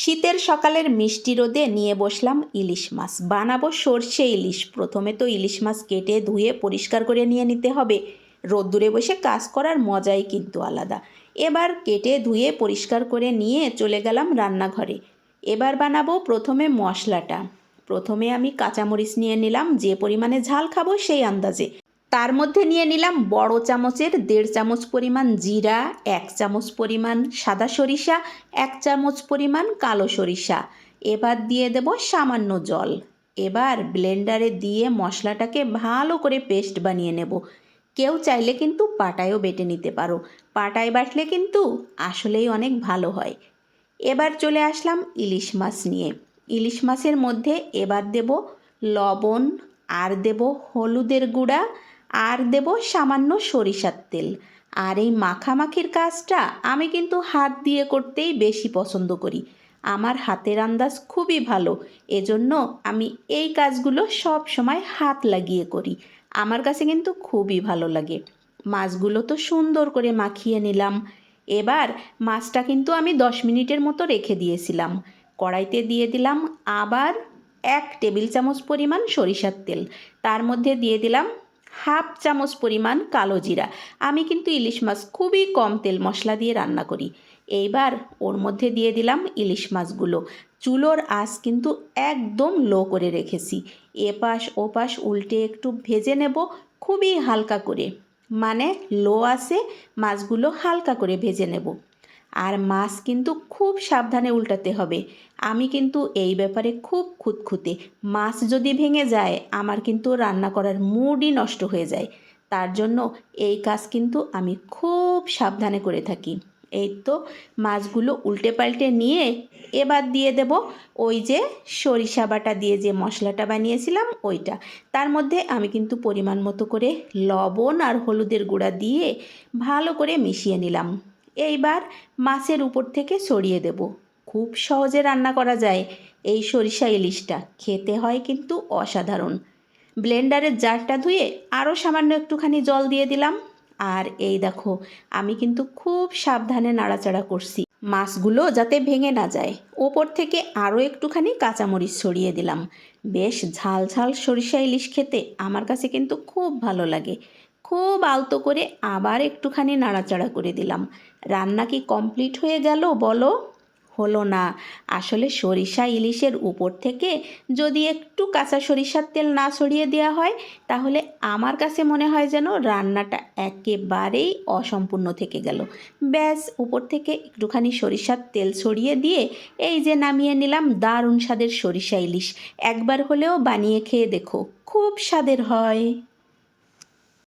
শীতের সকালের মিষ্টি রোদে নিয়ে বসলাম ইলিশ মাছ। বানাবো সর্ষে ইলিশ। প্রথমে তো ইলিশ মাছ কেটে ধুয়ে পরিষ্কার করে নিয়ে নিতে হবে। রোদ্দুরে বসে কাজ করার মজাই কিন্তু আলাদা। এবার কেটে ধুয়ে পরিষ্কার করে নিয়ে চলে গেলাম রান্নাঘরে। এবার বানাবো প্রথমে মশলাটা। প্রথমে আমি কাঁচামরিচ নিয়ে নিলাম। যে পরিমাণে ঝাল খাব সেই আন্দাজে। তার মধ্যে নিয়ে নিলাম বড় চামচের দেড় চামচ পরিমাণ জিরা, এক চামচ পরিমাণ সাদা সরিষা, এক চামচ পরিমাণ কালো সরিষা। এবার দিয়ে দেব সামান্য জল। এবার ব্লেন্ডারে দিয়ে মশলাটাকে ভালো করে পেস্ট বানিয়ে নেব। কেউ চাইলে কিন্তু পাটায়ও বেটে নিতে পারো। পাটায় বাটলে কিন্তু আসলেই অনেক ভালো হয়। এবার চলে আসলাম ইলিশ মাছ নিয়ে। ইলিশ মাছের মধ্যে এবার দেব লবণ, আর দেব হলুদের গুঁড়া আর দেব সামান্য সরিষার তেল। আর এই মাখামাখির কাজটা আমি কিন্তু হাত দিয়ে করতেই বেশি পছন্দ করি। আমার হাতের আন্দাজ খুবই ভালো, এজন্য আমি এই কাজগুলো সব সময় হাত লাগিয়ে করি। আমার কাছে কিন্তু খুবই ভালো লাগে। মাছগুলো তো সুন্দর করে মাখিয়ে নিলাম। এবার মাছটা কিন্তু আমি দশ মিনিটের মতো রেখে দিয়েছিলাম। কড়াইতে দিয়ে দিলাম আবার এক টেবিল চামচ পরিমাণ সরিষার তেল। তার মধ্যে দিয়ে দিলাম হাফ চামচ পরিমাণ কালো জিরা। আমি কিন্তু ইলিশ মাছ খুবই কম তেল মশলা দিয়ে রান্না করি। এইবার ওর মধ্যে দিয়ে দিলাম ইলিশ মাছগুলো। চুলোর আঁচ কিন্তু একদম লো করে রেখেছি। এপাশ ওপাশ উল্টে একটু ভেজে নেব খুবই হালকা করে। মানে লো আসে মাছগুলো হালকা করে ভেজে নেব। আর মাছ কিন্তু খুব সাবধানে উল্টাতে হবে। আমি কিন্তু এই ব্যাপারে খুব খুঁতখুঁতে। মাছ যদি ভেঙে যায়, আমার কিন্তু রান্না করার মুডই নষ্ট হয়ে যায়। তার জন্য এই কাজ কিন্তু আমি খুব সাবধানে করে থাকি। এই তো মাছগুলো উল্টে পাল্টে নিয়ে এবার দিয়ে দেব ওই যে সরিষা বাটা দিয়ে যে মশলাটা বানিয়েছিলাম ওইটা। তার মধ্যে আমি কিন্তু পরিমাণ মতো করে লবণ আর হলুদের গুঁড়া দিয়ে ভালো করে মিশিয়ে নিলাম। এইবার মাছের উপর থেকে সরিয়ে দেব। খুব সহজে রান্না করা যায়। এই সরিষা ইলিশটা খেতে হয় কিন্তু অসাধারণ। ব্লেন্ডারের জারটা ধুয়ে আরও সামান্য একটুখানি জল দিয়ে দিলাম। আর এই দেখো, আমি কিন্তু খুব সাবধানে নাড়াচাড়া করছি। মাছগুলো যাতে ভেঙে না যায়, ওপর থেকে আরও একটুখানি কাঁচামরিচ ছড়িয়ে দিলাম। বেশ ঝাল ঝাল সরিষা ইলিশ খেতে আমার কাছে কিন্তু খুব ভালো লাগে। খুব আলতো করে আবার একটুখানি নাড়াচাড়া করে দিলাম। রান্না কি কমপ্লিট হয়ে গেল বলো? হলো না। আসলে সরিষা ইলিশের উপর থেকে যদি একটু কাঁচা সরিষার তেল না ছড়িয়ে দেওয়া হয়, তাহলে আমার কাছে মনে হয় যেন রান্নাটা একেবারেই অসম্পূর্ণ থেকে গেল। ব্যাস, উপর থেকে একটুখানি সরিষার তেল ছড়িয়ে দিয়ে এই যে নামিয়ে নিলাম দারুণ স্বাদের সরিষা ইলিশ। একবার হলেও বানিয়ে খেয়ে দেখো, খুব স্বাদের হয়।